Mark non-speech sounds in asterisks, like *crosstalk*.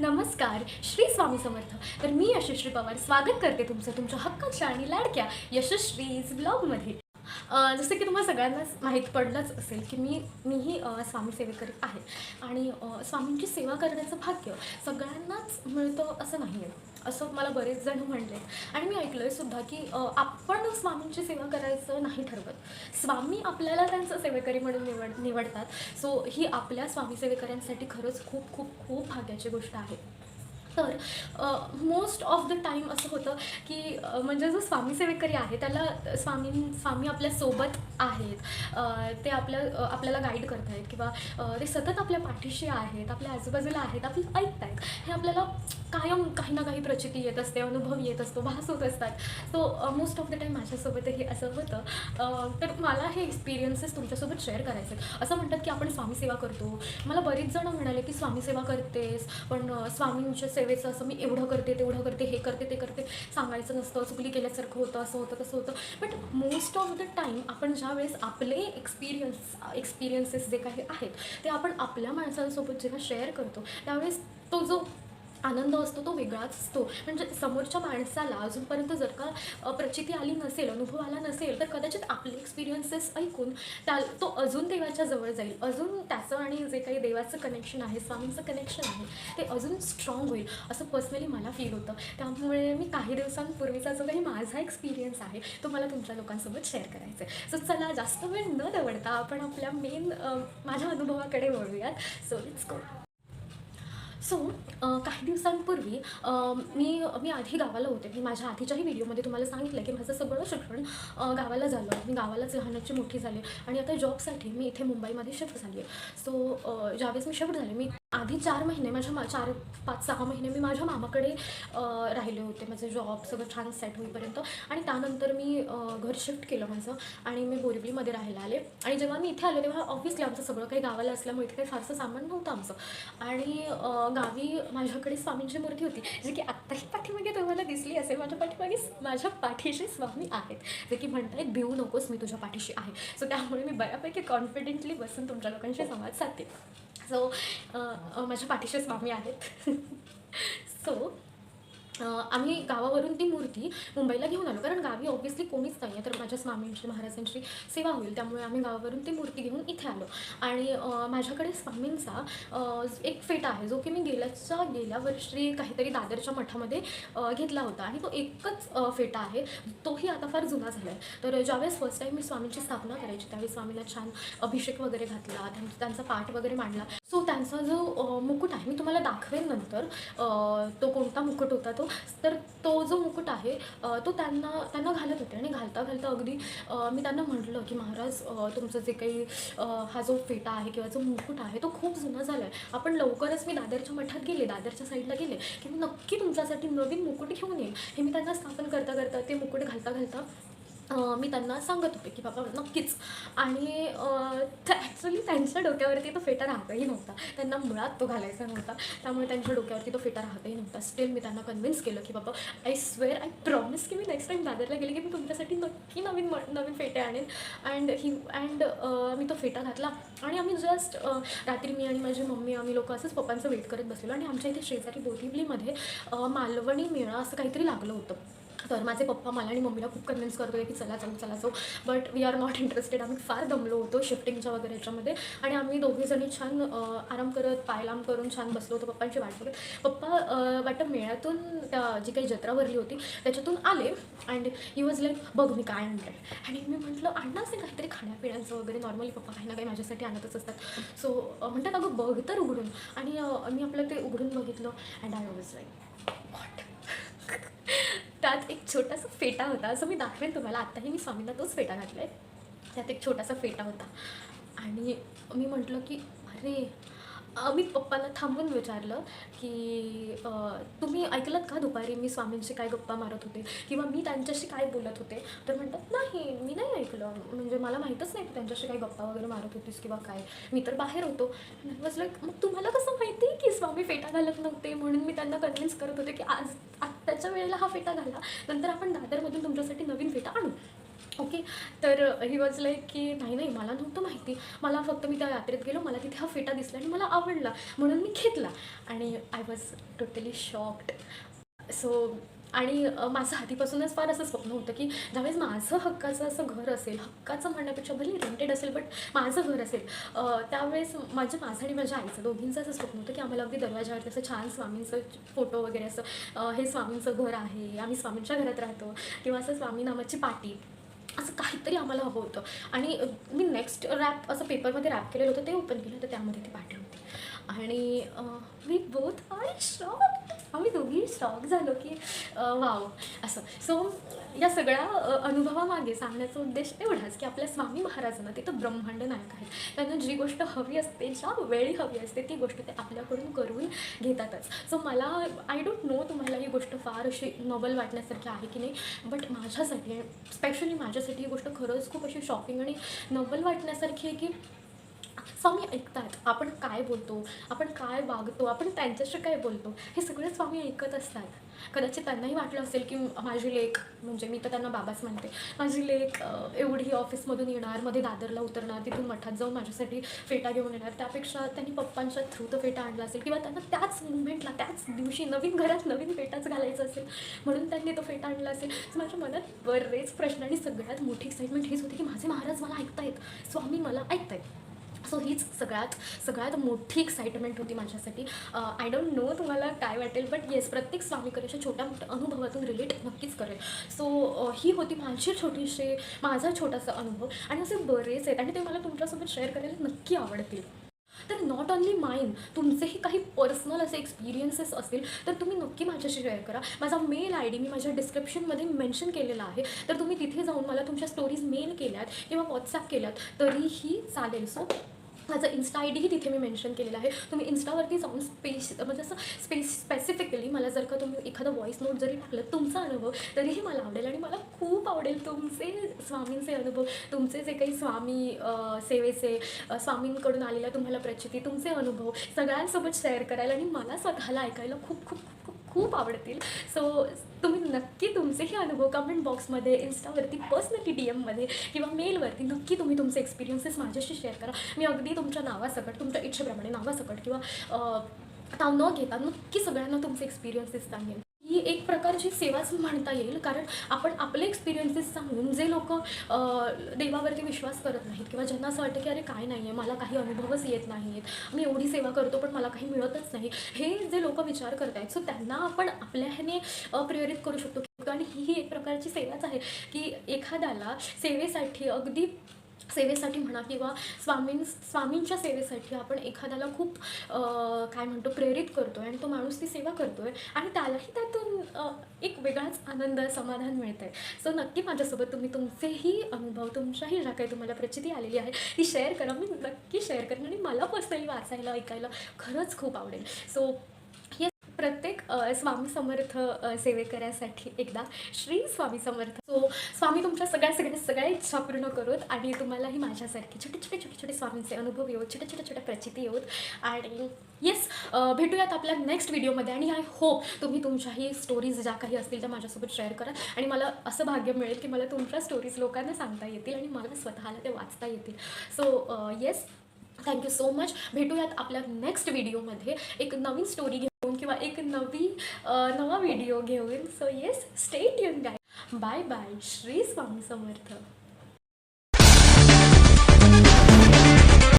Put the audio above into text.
नमस्कार श्री स्वामी समर्थ. तर मी यशस्वी पवार स्वागत करते तुमचं तुमच्या हक्काच्या आणि लाडक्या यशस्वीज ब्लॉगमध्ये. जसं की तुम्हाला सगळ्यांनाच माहीत पडलंच असेल की मी मीही अं, स्वामी सेवेकरी आहे. आणि स्वामींची सेवा करण्याचं भाग्य सगळ्यांनाच मिळतं असं नाही आहे असं मला बरेच जण म्हणले. आणि मी ऐकलं आहे सुद्धा की आपण स्वामींची सेवा करायचं नाही ठरवत. स्वामी आपल्याला त्यांचं सेवेकरी म्हणून निवड निवडतात. सो ही आपल्या स्वामी सेवेकऱ्यांसाठी खरंच खूप खूप खूप भाग्याची गोष्ट आहे. तर मोस्ट ऑफ द टाईम असं होतं की म्हणजे जो स्वामी सेवेकरी आहे त्याला स्वामी स्वामी आपल्यासोबत आहेत. ते आपल्या आपल्याला गाईड करत आहेत किंवा ते सतत आपल्या पाठीशी आहेत आपल्या आजूबाजूला आहेत आपलं ऐकत आहेत हे आपल्याला कायम काही ना काही प्रचिती येत असते अनुभव येत असतो भास होत असतात. So most of the time माझ्यासोबतही असं होतं. तर मला हे एक्सपिरियन्सेस तुमच्यासोबत शेअर करायचे असं म्हणतात की आपण स्वामी सेवा करतो. मला बरीच जणं म्हणाले की स्वामी सेवा करतेस पण स्वामींच्या सेवेचं असं मी एवढं करते तेवढं करते हे करते ते करते. सांगायचं नसतं चुकली केल्यासारखं होतं असं होतं तसं होतं. But most of the time आपण ज्या वेळेस आपले एक्सपिरियन्स एक्सपिरियन्सेस जे काही आहेत ते आपण आपल्या माणसांसोबत जेव्हा शेअर करतो त्यावेळेस तो जो आनंद असतो तो वेगळाच असतो. म्हणजे समोरच्या माणसाला अजूनपर्यंत जर का प्रचिती आली नसेल अनुभव आला नसेल तर कदाचित आपले एक्सपिरियन्सेस ऐकून त्या तो अजून देवाच्या जवळ जाईल. अजून त्याचं आणि जे काही देवाचं कनेक्शन आहे स्वामींचं कनेक्शन आहे ते अजून स्ट्रॉंग होईल असं पर्सनली मला फील होतं. त्यामुळे मी काही दिवसांपूर्वीचा जो काही माझा एक्सपिरियन्स आहे तो मला तुमच्या लोकांसोबत शेअर करायचा आहे. सो चला जास्त वेळ न दवडता आपण आपल्या मेन माझ्या अनुभवाकडे वळूयात. सो इट्स गो सो काही दिवसांपूर्वी मी मी आधी गावाला होते. मी माझ्या आधीच्याही व्हिडिओमध्ये तुम्हाला सांगितलं की माझं सगळं शिक्षण गावाला झालं. मी गावालाच लहानाची मोठी झाली. आणि आता जॉबसाठी मी इथे मुंबईमध्ये शिफ्ट झाली आहे. सो ज्यावेळेस मी शिफ्ट झाले मी आधी चार महिने माझ्या मा चार पाच सहा महिने मी माझ्या मामाकडे राहिले होते माझे जॉब सगळं छान सेट होईपर्यंत. आणि त्यानंतर मी घर शिफ्ट केलं माझं आणि मी बोरिवलीमध्ये राहायला आले. आणि जेव्हा मी इथे आले तेव्हा ऑफिसली आमचं सगळं काही गावाला असल्यामुळे इथे काही फारसं सामान नव्हतं आमचं. आणि गावी माझ्याकडे स्वामींची मूर्ती होती. जे की आत्ताही पाठीमागे तुम्हाला दिसली असेल माझ्या पाठीमागे माझ्या पाठीशी स्वामी आहेत. जे की म्हणतायत भिवू नकोस मी तुझ्या पाठीशी आहे. सो त्यामुळे मी बऱ्यापैकी कॉन्फिडेंटली बसून तुमच्या लोकांशी संवाद साधते. सो माझ्या पाठीशी स्वामी आहेत. *laughs* सो आम्ही गावावरून ती मूर्ती मुंबईला घेऊन आलो. कारण गावी ऑब्व्हियसली कोणीच नाही आहे तर माझ्या स्वामींची महाराजांची सेवा होईल. त्यामुळे आम्ही गावावरून ती मूर्ती घेऊन इथे आलो. आणि माझ्याकडे स्वामींचा एक फेटा आहे जो की मी गेल्याच्या गेल्या वर्षी काहीतरी दादरच्या मठामध्ये घेतला होता. आणि तो एकच फेटा आहे. तोही आता फार जुना झाला आहे तर ज्यावेळेस फर्स्ट टाईम मी स्वामींची स्थापना करायची त्यावेळी स्वामीला छान अभिषेक वगैरे घातला त्यांचा पाठ वगैरे मांडला. सो त्यांचा जो मुकुट आहे मी तुम्हाला दाखवेन नंतर. तो कोणता मुकुट होता तो. तर तो जो मुकुट आहे तो त्यांना त्यांना घालत होते आणि घालता घालता अगदी मी त्यांना म्हटलं की महाराज तुमचं जे काही हा जो फेटा आहे किंवा जो मुकुट आहे तो खूप जुना झाला आहे आपण लवकरच मी दादरच्या मठात गेले दादरच्या साईडला गेले की मी नक्की तुमच्यासाठी नवीन मुकुट घेऊन येईन हे मी त्यांना स्थापन करता करता ते मुकुट घालता घालता मी त्यांना सांगत होते की बाबा नक्कीच. आणि ॲक्च्युली त्यांच्या डोक्यावरती तो फेटा राहतही नव्हता. त्यांना मुळात तो घालायचा नव्हता. त्यामुळे त्यांच्या डोक्यावरती तो फेटा राहतही नव्हता. स्टील मी त्यांना कन्व्हिन्स केलं की बाबा आय स्वेअर आय प्रॉमिस की मी नेक्स्ट टाईम दादरला गेले की मी तुमच्यासाठी नक्की नवीन म- नवीन फेटे आणेन. अँड ही अँड मी तो फेटा घातला. आणि आम्ही जस्ट रात्री मी आणि माझी मम्मी आम्ही लोक असंच पप्पांचं वेट करत बसलेलो. आणि आमच्या इथे शेजारी बोरिवलीमध्ये मालवणी मेळा असं काहीतरी लागलं होतं. तर माझे पप्पा मला आणि मम्मीला खूप कन्व्हिन्स करत होते की चला जाऊ चला जाऊ. But we are not interested आम्ही फार दमलो होतो शिफ्टिंगच्या वगैरे याच्यामध्ये. आणि आम्ही दोघीजणी छान आराम करत पायलाम करून छान बसलो होतो पप्पांची वाट बघत. पप्पा वाटतं मेळ्यातून जी काही जत्रा भरली होती त्याच्यातून आले. अँड ही वॉज लाईक बघ मी काय आणलं आणि मी म्हटलं आणणार असेल काहीतरी खाण्यापिण्याचं वगैरे नॉर्मली पप्पा काही ना काही माझ्यासाठी आणतच असतात. सो म्हणतात अगं बघ तर उघडून. आणि मी आपलं ते उघडून बघितलं. अँड आय वॉज लाईक त्यात एक छोटासा फेटा होता. असं मी दाखवेन तुम्हाला. आत्ताही मी स्वामींना तोच फेटा घातला आहे त्यात एक छोटासा फेटा होता. आणि मी म्हटलं की अरे अमित मी पप्पांना थांबून विचारलं की तुम्ही ऐकलं का दुपारी मी स्वामींशी काय गप्पा मारत होते? किंवा मी त्यांच्याशी काय बोलत होते? तर म्हणतात नाही मी नाही ऐकलं. म्हणजे मला माहीतच नाही की त्यांच्याशी काय गप्पा वगैरे मारत होतीस किंवा काय. मी तर बाहेर होतो. वॉज लाईक मग तुम्हाला कसं माहिती की स्वामी फेटा घालत नव्हते? म्हणून मी त्यांना कन्व्हिन्स करत होते की आज आत्ताच्या वेळेला हा फेटा घाला. नंतर आपण दादरमधून तुमच्यासाठी नवीन फेटा आणू. ओके? तर ही वॉज लाईक की नाही नाही मला नव्हतं माहिती. मला फक्त मी त्या यात्रेत गेलो. मला तिथे हा फेटा दिसला आणि मला आवडला. म्हणून मी घेतला. आणि I was totally shocked so आणि माझं आधीपासूनच फार असं स्वप्न होतं की ज्यावेळेस माझं हक्काचं असं घर असेल हक्काचं म्हणण्यापेक्षा भले रेंटेड असेल बट माझं घर असेल. त्यावेळेस माझं माझं आणि माझ्या आईचं दोघींचं असं स्वप्न होतं की आम्हाला अगदी दरवाजावरती असं छान स्वामींचं फोटो वगैरे असं हे स्वामींचं घर आहे. आम्ही स्वामींच्या घरात राहतो. किंवा असं स्वामी नामाची पाटी. असं काहीतरी आम्हाला हवं होतं. आणि मी नेक्स्ट रॅप असं पेपरमध्ये रॅप केलेलं होतं ते ओपन केलं होतं त्यामध्ये ती पाठी होती आणि मी बोथ आर शॉक आम्ही दोघी शॉक झालो की वाव असं. सो या सगळ्या अनुभवामागे सांगण्याचा उद्देश एवढाच की आपल्या स्वामी महाराजांना ते तर ब्रह्मांड नायक आहेत. त्यांना जी गोष्ट हवी असते ज्या वेळी हवी असते ती गोष्ट ते आपल्याकडून करून घेतातच. सो मला आय डोंट नो तुम्हाला ही गोष्ट फार अशी नॉवल वाटण्यासारखी आहे की नाही बट माझ्यासाठी स्पेशली माझ्यासाठी ही गोष्ट खरंच खूप अशी शॉकिंग आणि नॉवल वाटण्यासारखी आहे की स्वामी ऐकतात. आपण काय बोलतो? आपण काय वागतो? आपण त्यांच्याशी काय बोलतो? हे सगळे स्वामी ऐकत असतात. कदाचित त्यांनाही वाटलं असेल की माझी लेख म्हणजे मी तर त्यांना बाबाच म्हणते माझी लेख एवढी ऑफिसमधून येणार मध्ये दादरला उतरणार तिथून मठात जाऊन माझ्यासाठी फेटा घेऊन येणार. त्यापेक्षा त्यांनी पप्पांच्या थ्रू तो फेटा आणला असेल किंवा त्यांना त्याच मुवमेंटला त्याच दिवशी नवीन घरात नवीन फेटाच घालायचा असेल म्हणून त्यांनी तो फेटा आणला असेल. तर माझ्या मनात बरेच प्रश्न आणि सगळ्यात मोठी एक्साइटमेंट हीच होती की माझे महाराज मला ऐकतायत. स्वामी मला ऐकतायत. सो हीच सगळ्यात सगळ्यात मोठी एक्साइटमेंट होती माझ्यासाठी. आय डोंट नो तुम्हाला काय वाटेल बट येस प्रत्येक स्वामीकडे अशा छोट्या मोठ्या अनुभवातून रिलेट नक्कीच करेल. सो ही होती माझी छोटीशी माझा छोटासा अनुभव. आणि असे बरेच आहेत आणि ते मला तुमच्यासोबत शेअर करायला नक्की आवडतील. तर नॉट ओनली माइंड तुमचेही काही पर्सनल असे एक्सपिरियन्सेस असतील तर तुम्ही नक्की माझ्याशी शेअर करा. माझा मेल आय डी मी माझ्या डिस्क्रिप्शनमध्ये मेन्शन केलेला आहे. तर तुम्ही तिथे जाऊन मला तुमच्या स्टोरीज मेल केल्यात किंवा व्हॉट्सॲप केल्यात तरीही चालेल. सो माझं इन्स्टा आय डीही तिथे मी मेन्शन केलेलं आहे. तुम्ही इन्स्टावरती जाऊन स्पेस म्हणजे असं स्पेस स्पेसिफिकली मला जर का तुम्ही एखादं व्हॉईस नोट जरी टाकलं तुमचा अनुभव तरीही मला आवडेल आणि मला खूप आवडेल तुमचे स्वामींचे अनुभव तुमचे जे काही स्वामी सेवेचे स्वामींकडून आलेल्या तुम्हाला प्रचिती तुमचे अनुभव सगळ्यांसोबत शेअर करायला आणि मला स्वतःला ऐकायला खूप खूप खूप आवडतील. सो तुम्ही नक्की तुमचेही अनुभव कमेंट बॉक्समध्ये इन्स्टावरती पर्सनली डी एममध्ये किंवा मेलवरती नक्की तुम्ही तुमचे एक्सपिरियन्सेस माझ्याशी शेअर करा. मी अगदी तुमच्या नावासकट तुमच्या इच्छेप्रमाणे नावासकट किंवा अ, नाव न घेता नक्की सगळ्यांना तुमचे एक्सपिरियन्सेस सांगेन. ही एक प्रकारची सेवाच म्हणता येईल. कारण आपण आपले एक्सपिरियन्सेस सांगून जे लोक देवावरती विश्वास करत नाहीत किंवा ज्यांना असं वाटतं की अरे काय नाही आहे मला काही अनुभवच येत नाहीत मी एवढी सेवा करतो पण मला काही मिळतच नाही हे जे लोक विचार करत आहेत सो त्यांना आपण आपल्या ह्याने प्रेरित करू शकतो. आणि ही एक प्रकारची सेवाच आहे की एखाद्याला सेवेसाठी अगदी सेवेसाठी म्हणा किंवा स्वामीं स्वामींच्या सेवेसाठी आपण एखाद्याला खूप काय म्हणतो प्रेरित करतो आहे आणि तो माणूस ती सेवा करतो आहे आणि त्यालाही त्यातून एक वेगळाच आनंद समाधान मिळतं आहे सो नक्की माझ्यासोबत तुम्ही तुमचेही अनुभव तुमच्याही ज्या काही तुम्हाला प्रचिती आलेली आहे ती शेअर करा. मी नक्की शेअर करेन आणि मला पर्सनली वाचायला ऐकायला खरंच खूप आवडेल. सो हे प्रत्येक स्वामी समर्थ सेवेकऱ्यासाठी एकदा श्री स्वामी समर्थ. सो स्वामी तुमच्या सगळ्या सगळ्या सगळ्या इच्छा पूर्ण करोत आणि तुम्हालाही माझ्यासारखे छोटे छोटे छोटे छोटे स्वामींचे अनुभव येऊत छोट्या छोट्या छोट्या प्रचिती येऊत. आणि येस भेटूयात आपल्या नेक्स्ट व्हिडिओमध्ये आणि आय होप तुम्ही तुमच्याही स्टोरीज ज्या काही असतील त्या माझ्यासोबत शेअर करा. आणि मला असं भाग्य मिळेल की मला तुमच्या स्टोरीज लोकांना सांगता येतील आणि मला स्वतःला ते वाचता येतील. So yes thank you so much भेटूयात आपल्या नेक्स्ट व्हिडिओमध्ये एक नवीन स्टोरी घेऊन किंवा एक नवी नवा व्हिडिओ घेऊन. So yes stay tuned guy bye bye Shri Swami Samarth.